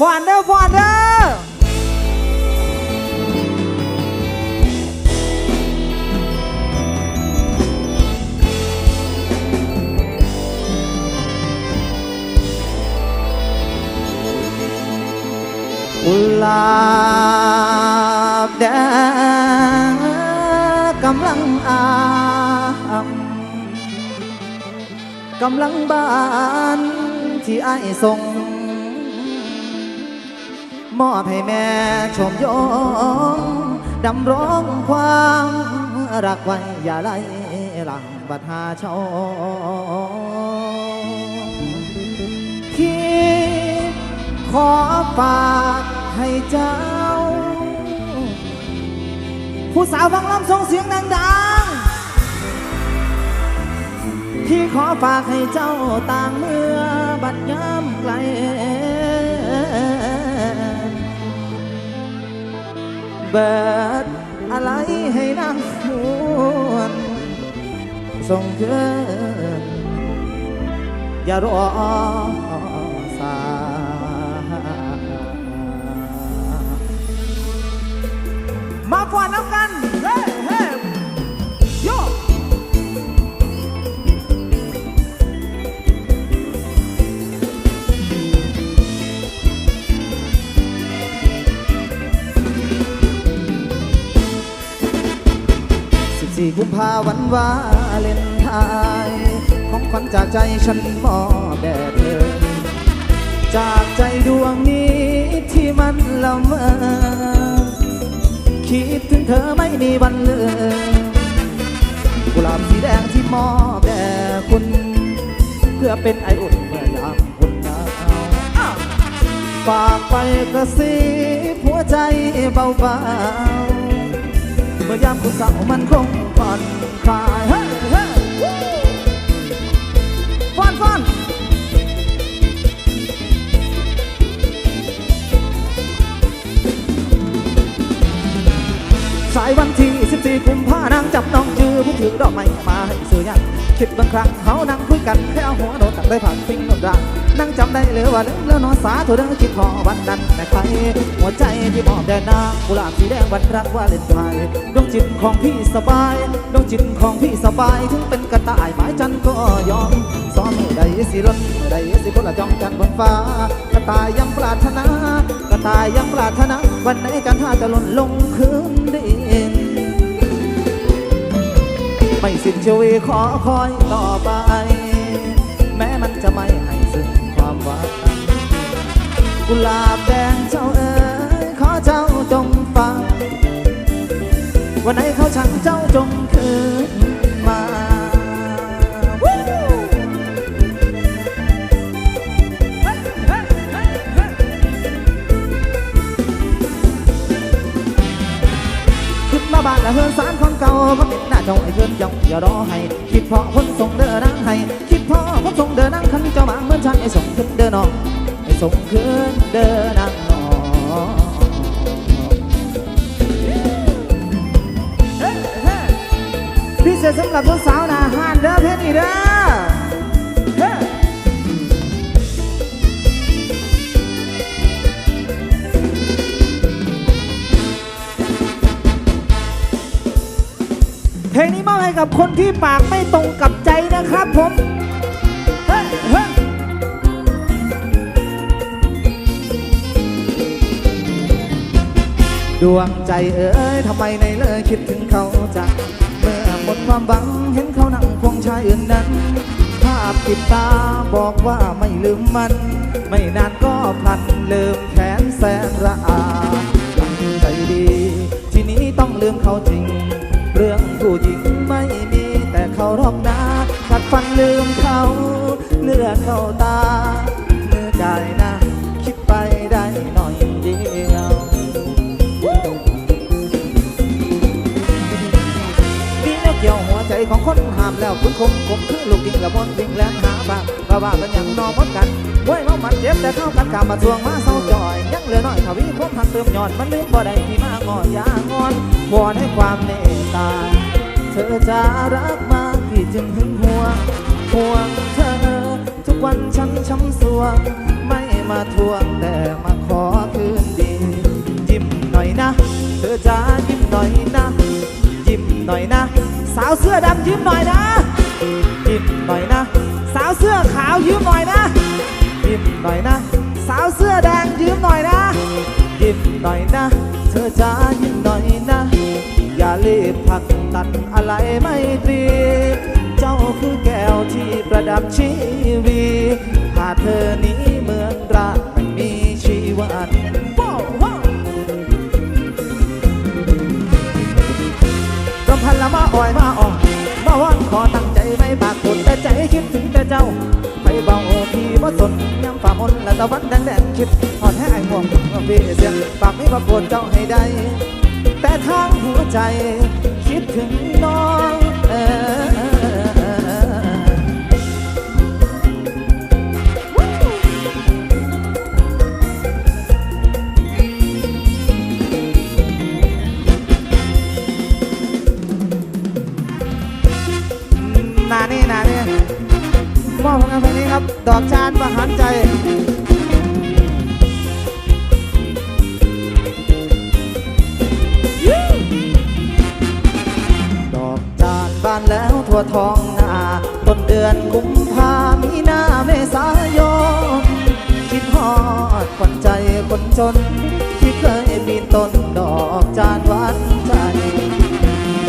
ฟอนเด้อฟอนเด้อกุหลาบแดงกำลังอามกำลังบานที่ไอ้ายส่ง มอบให้แม่ชมยงดำร้องความรักไว้อย่าไล่หลังบัดหาเชาคิดขอฝากให้เจ้า ผู้สาวฟังลำส่งเสียงดังๆที่ขอฝากให้เจ้าต่างเมื่อบัดยามไกล เบิดอะไรให้นางหวนส่งเกินอย่ารอสามาฟอนน้วกัน 14กุมภาวันวาเลนไทน์ของขวัญจากใจฉันมอบแด่เธอ จากใจดวงนี้ที่มันละเมอคิดถึงเธอไม่มีวันเลือนกุหลาบสีแดงที่มอบแด่คุณ เพื่อเป็นไออุ่นเมื่อยามคุณหนาวฝากไปกระซิบหัวใจเบาๆ มื่อยามคุณสาวมันคงผ่อนคลายเฮ้เฮ้ฟันฟันสายวันที่ 14กุมภานางจับน้องจือผู้ถือดอกไม้มาให้เสือยันคิดบางครั้งเขานั่งคุยกันแค่เอาหัวโดนตักได้ผ่านฟิงโดนรัก นั่งจำได้เลยว่าลืมแล้วนอนสาธุเรื่องคิดพอวันนั้นแม่ใครหัวใจที่มอบแด่นางกุหลาบสีแดงวันรักว่าเล่นไทยดวงจิตของพี่สบายดวงจิตของพี่สบายถึงเป็นกระต่ายหมายจันก็ยอมซ้อมมือใดสิล้นใดสิคนละจ้องกันบนฟ้ากระต่ายยังปรารถนากระต่ายยังปรารถนาวันไหนกันท่าจะหล่นลงคืนดินไม่สิ้นชีวิตขอคอยต่อไป กุหลาบแดงเจ้าเอ๋ยขอเจ้าจงฟัง วันไหนเขาชังเจ้าจงคืนมาขึ้นมาบ้านและเฮือนสารคนเก่าก็เป็นหน้าเจ้าไอ้เพื่อนจ้าอย่ารอให้ คิดเพราะคนส่งเดินนั่งให้ คิดเพราะคนส่งเดินนั่งคันเจ้าบางเหมือนฉันไอ้ส่งขึ้น ส่งขึ้นเดินนั่งนองพิเศษสำหรับสาวๆนะฮานเด้อเพชรนี่เด้อเพลงนี้มอบให้กับคนที่ปากไม่ตรงกับใจนะครับผม ดวงใจเอ๋ยทำไมในเลยคิดถึงเขาจังเมื่อหมดความหวังเห็นเขานั่งควงชายอื่นนั้น ภาพติดตาบอกว่าไม่ลืมมัน ไม่นานก็พลันลืมแขนแสนระอาตั้งใจดี ทีนี้ต้องลืมเขาจริง เรื่องผู้หญิงไม่มีแต่เขารอกนากัดฟันลืมเขา เลือดเข้าตาเมื่อกายนะ ของคนหามแล้วคุณคมคมคือลูกดิ่งละมนดิ่งแลนหาบ้างว่าว่ากันอย่างนอมดกันมวยเมามันเจ็บแต่เข้ากันกามาทวงมาเศร้าจอย ยังเหลือน้อยทวีความพันเติมหย่อนมันลืมบ่ได้ที่มางอนยางอนวอนให้ความเมตตา เธอจะรักมากพี่จึงหึงห่วงห่วงเธอ ทุกวันฉันช้ำสวง ไม่มาทวงแต่มาขอคืนดียิ้มหน่อยนะ เธอจะยิ้มหน่อยนะ ยิ้มหน่อยนะาวเสื้อดำยิ้มหน่อยนะยิ้มหน่อยนะ สาวเสื้อขาวยิ้มหน่อยนะยิ้มหน่อยนะ สาวเสื้อแดงยิ้มหน่อยนะยิ้มหน่อยนะ เธอจะยิ้มหน่อยนะ อย่ารีบผักตัดอะไรไม่ตรีเจ้าคือแก้วที่ประดับชีวีหากเธอนี้เหมือนรักไม่มีชีวัน ดถึงแต่เจ้าไปเบาพี่บ่สนย้ำฝ่ามนและตะวันแดงแดงคิดหอดให้ไอ้ห่วงว่าพี่เสียงปากไม่มาโกนเจ้าให้ได้ แต่ทางหัวใจ คิดถึงน้องเออ ทั่วท้องนาต้นเดือนกุมภามีนาเมษายนคิดฮอดขวัญใจคนจน ที่เคยปีนต้นดอกจานวานใจ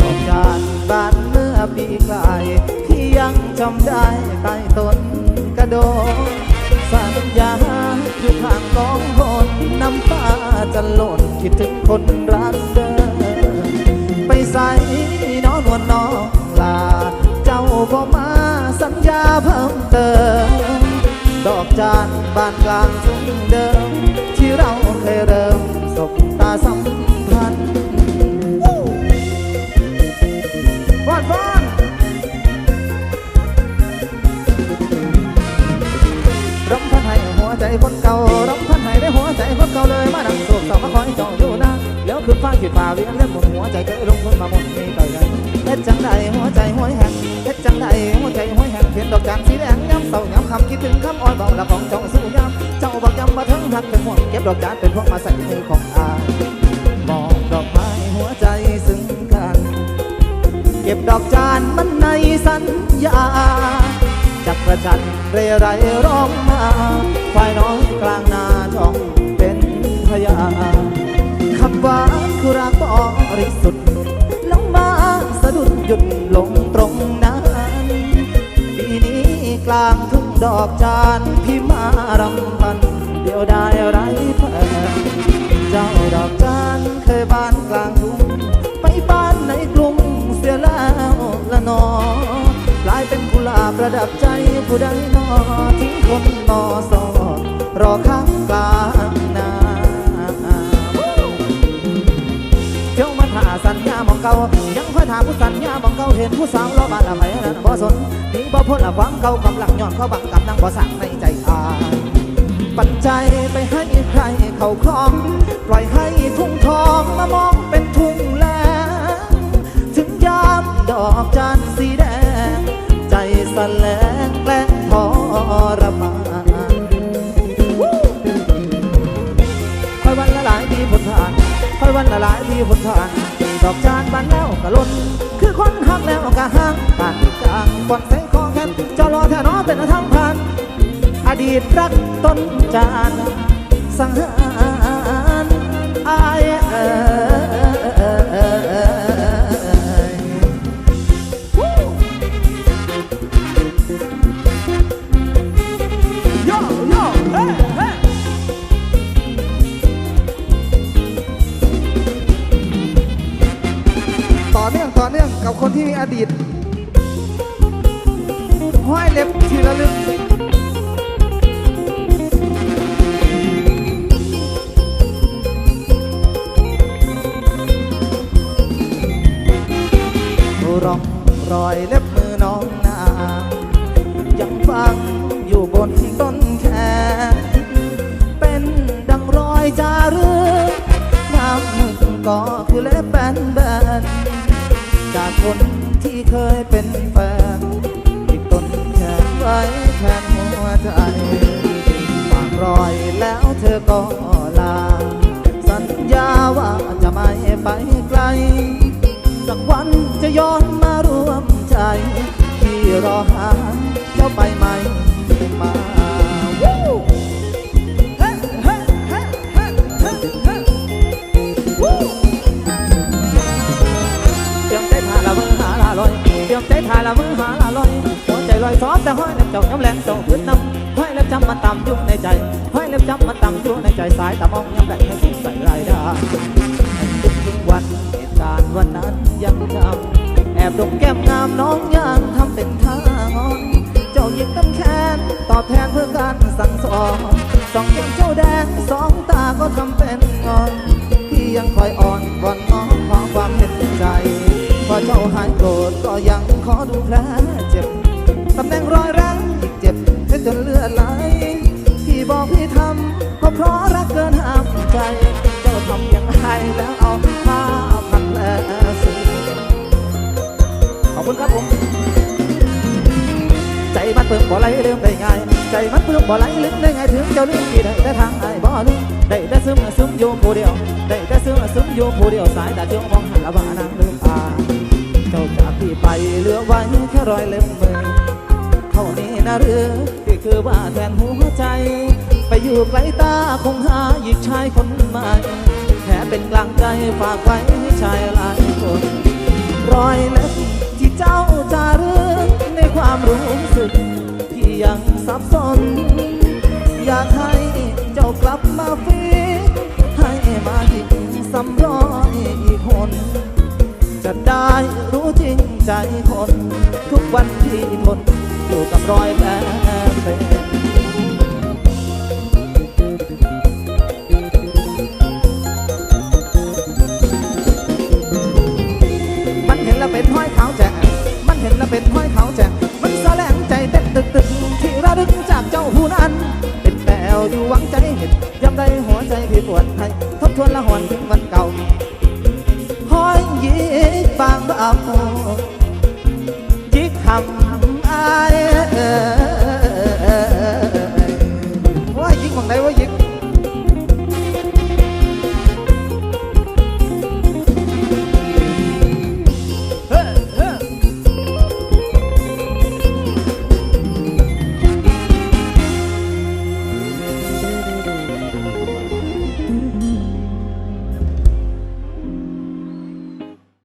ดอกจานบานเมื่อปีกลายที่ยังจำได้ใต้ต้นกระโดดสัญญาอยู่ข้างกองคนน้ำตาจะหล่นคิดถึงคนรัก มาสัญญาเพิ่มเติม ดอกจานบานกลางทุ่งเดิม ที่เราเคยเริ่มสบตาสัมพันธ์วอนวอนรำพันให้หัวใจคนเก่ารำพันให้ได้หัวใจคนเก่าเลยมานั่งโศกเศร้ามาคอยเจ้าอยู่นะแล้วคือฟ้าขีดฟ้าเวียนเล่นบนหัวใจเคยลงทุนมาหมดมีต่อยกันเฮ็ดจังใดหัว เศร้าย้ำคำคิดถึงคำอ้อยเบาละของเจ้าสู้ย้ำเจ้าบอกยำมาถึงหักเป็นห่วงเก็บดอกจานเป็นพวกมาใส่มือของอายมองดอกไม้หัวใจซึ้งกัน เก็บดอกจานมันในสัญญาจักประจันเรไรร้องมาควายน้อยกลางนาจ้องเป็นพยาคำว่าคือรักบริสุทธิ์ลงมาสะดุดหยุดลงตรง กลางทุ่งดอกจานพี่มารำพัน เดียวได้ไรแฟนเจ้าดอกจานเคยบ้านกลางทุ่งไปบ้านในกรุงเสียแล้วละนอกลายเป็นกุหลาบประดับใจผู้ใดนอทิ้งคนนอสอดรอข้างกลางนาเที่ยวมาถ่าสัญญาม เก่ายังคอยถามผู้สัญญามองเก่าเห็นผู้สาวรอบ้านละไผนั้นบ่สนนี่บ่พ้นละความเก่าความหลังย้อนเข้าบังกับนางบ่สั่งในใจอาปัจจัยไปให้ใครเขาครอง ปล่อยให้ทุ่งทองมามองเป็นทุ่งแลงถึงยามดอกจานสีแดง ใจสแลงแกล้งทรมานคอยวันละหลายปีผลทานคอยวันละหลายปีผลทาน ดอกจานบานแล้วก็ล้นคือคนหักแล้วก็ห่างปากกลางบอนใส่คอแขนจ้ารอแท่นอเป็นทางผ่าน อดีตรักต้นจานสังหารอายเออ ที่มีอดีตห้อยเล็บทีละลึกร่องรอยเล็บมือน้องนางยังฟังอยู่บนต้นแขนเป็นดังรอยจารึกน้ำหนึ่งก็คือเล็บแบนแบนๆจากคน ที่เคยเป็นแฟนที่ต้นแขนไว้แทนหัวใจฝากรอยแล้วเธอก็ลา สัญญาว่าจะไม่ไปไกล สักวันจะย้อนมารวมใจ ที่รอหาเจ้าไปไหมมา เตรียมใจถ่าละมือหาละลอยหัวใจลอยซอฟแต่ห้อยเล็บเจ้าย้ำแรงเจ้าพื้นน้ำห้อยเล็บจำมันต่ำอยู่ในใจห้อยเล็บจำมันต่ำอยู่ในใจสายตามองย้ำแรงให้สุดใส่รายได้ทุกวันเหตุการณ์วันนั้นยังจำแอบดมแก้มงามน้องยังทำเป็นท่างอนเจ้าหยิบต้นแขนตอบแทนเพื่อการสั่งสอนสองเจ้าเจ้าแดงสองตาก็ทำเป็นงอนที่ยังคอยอ่อนวอนง้อข เจ้าหายโกรธก็ยังขอดูแผลเจ็บตำแหน่งรอยรังอีกเจ็บแค่จนเลือดไหลที่บอกพี่ทำก็เพราะรักเกินห้ามใจ เจ้าทำยังไงแล้วเอาผ้าพันแผลสูขอบคุณครับผมใจมันเพิ่งบ่ไหลลืมได้ง่ายใจมันเพิ่งบ่ไหลลืมได้ง่ายถึงเจ้าลืมที่ได้แต่ทางไอ้บ่ลืมได้แต่ซึมซึมอยู่ผู้เดียวได้แต่ซึมซึมอยู่ผู้เดียวสายตาเจ้ามองหันละว่านางลืมตา เจ้าจากพี่ไปเหลือไว้แค่รอยเล็บมือเท่านี้นะหรือที่คือว่าแทนหัวใจ ไปอยู่ไกลตาคงหาหยิบชายคนใหม่แค่เป็นกลางใจฝากไว้ให้ชายหลายคน รอยเล็บที่เจ้าจารึกในความรู้สึก ที่ยังสับสน อยากให้เจ้ากลับมาฟีให้มาอีกสำรอยอีกคน ได้รู้จริงใจคน ทุกวันที่ทนอยู่กับรอยแผลเป็นมันเห็นแล้วเป็นห้อยเท้าแจกมันเห็นแล้วเป็นห้อยเท้าแจกมันแสลงใจเต้นตึกตึกที่ระลึกจากเจ้าผู้นั้นเป็นแปวอยู่หวังใจเห็นย้ำได้หัวใจพี่ปวดให้ทบทวนละหวนถึง